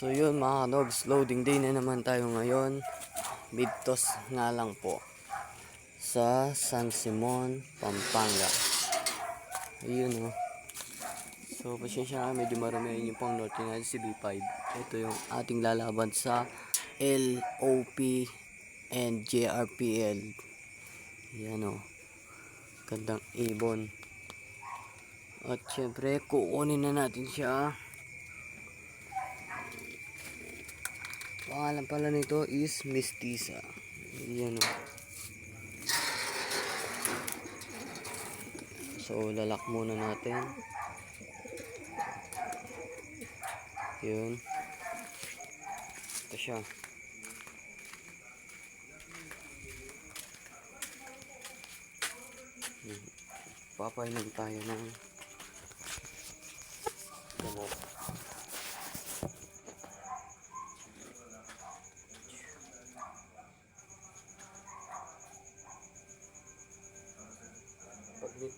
So yun mga dogs, loading day na naman tayo ngayon. Midtos nga lang po. Sa San Simon, Pampanga. Ayun oh. So pasensya na medyo marami yung pang norte natin si B5. Ito yung ating lalaban sa LOP and JRPL. Yan oh. Gandang ibon. At syempre, kukunin na natin siya. Pangalan pala nito is Mestiza. Yan o. So, lalak muna natin. Yun. Ito siya. Hmm. Papainom tayo ng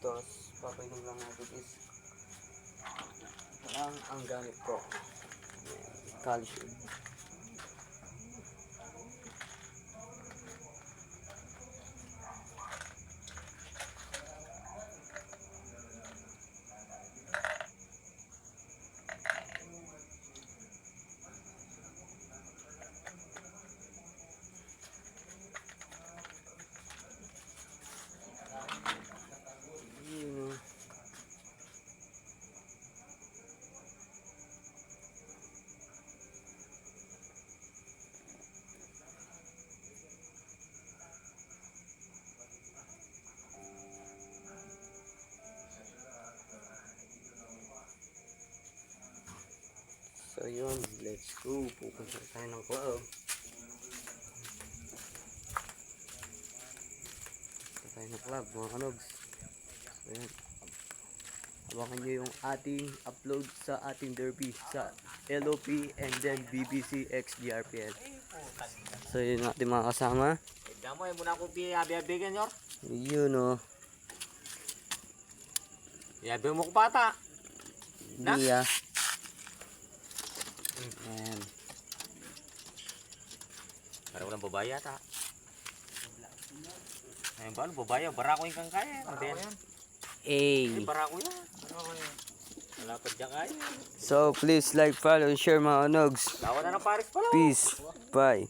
Dito, papainom lang natin is ang ang gamit ko. Calcium. Yun o. So yun, let's go. Pupunta tayo ng club. Pupunta tayo ng club, mga kanogs. So yun. Habakan nyo yung ating upload sa ating derby sa LOP and then BBC XDRPL. So yun ang ating mga kasama. Tignan mo, eh, muna akong piyabi-abigan, yor. Yun o. Piyabi mo ko bata. Na? Dia. Ayan. Para walang babae ata. Ayun ba, ano, babae, barako yung kang kaya. Ano ba yan? Ay, barako yan. Wala pa dyan kaya. So please like, follow, and share mga kanogs. Lawan na ng Paris pala. Peace. Bye.